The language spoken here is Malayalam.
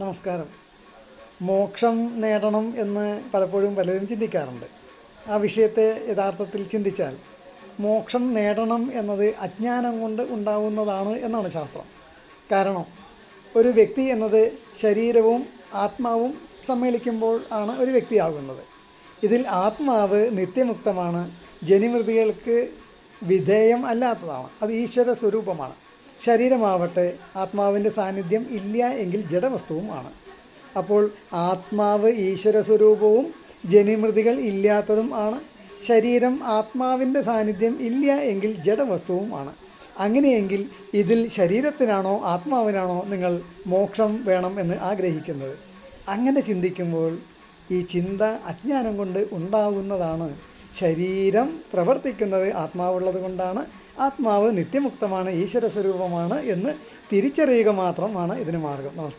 നമസ്കാരം. മോക്ഷം നേടണം എന്ന് പലപ്പോഴും പലരും ചിന്തിക്കാറുണ്ട്. ആ വിഷയത്തെ യഥാർത്ഥത്തിൽ ചിന്തിച്ചാൽ മോക്ഷം നേടണം എന്നത് അജ്ഞാനം കൊണ്ട് ഉണ്ടാവുന്നതാണ് എന്നാണ് ശാസ്ത്രം. കാരണം ഒരു വ്യക്തി എന്നത് ശരീരവും ആത്മാവും സമ്മേളിക്കുമ്പോൾ ആണ് ഒരു വ്യക്തിയാകുന്നത്. ഇതിൽ ആത്മാവ് നിത്യമുക്തമാണ് ജനിമൃതികൾക്ക് വിധേയം അല്ലാത്തതാണ്. അത് ഈശ്വര സ്വരൂപമാണ്. ശരീരമാവട്ടെ ആത്മാവിന്റെ സാന്നിധ്യം ഇല്ല എങ്കിൽ ജഡവസ്തുവും ആണ് അപ്പോൾ ആത്മാവ് ഈശ്വര സ്വരൂപവും ജനിമൃതികൾ ഇല്ലാത്തതും ആണ്. ശരീരം ആത്മാവിന്റെ സാന്നിധ്യം ഇല്ല എങ്കിൽ ജഡവസ്തുവും ആണ് അങ്ങനെയെങ്കിൽ ഇതിൽ ശരീരത്തിനാണോ ആത്മാവിനാണോ നിങ്ങൾ മോക്ഷം വേണം എന്ന് ആഗ്രഹിക്കുന്നത്? അങ്ങനെ ചിന്തിക്കുമ്പോൾ ഈ ചിന്ത അജ്ഞാനം കൊണ്ട് ഉണ്ടാകുന്നതാണ് ശരീരം പ്രവർത്തിക്കുന്നത് ആത്മാവുള്ളത് കൊണ്ടാണ് ആത്മാവ് നിത്യമുക്തമാണ് ഈശ്വര സ്വരൂപമാണ് എന്ന് തിരിച്ചറിയുക മാത്രമാണ് ഇതിന് മാർഗം. നമസ്കാരം.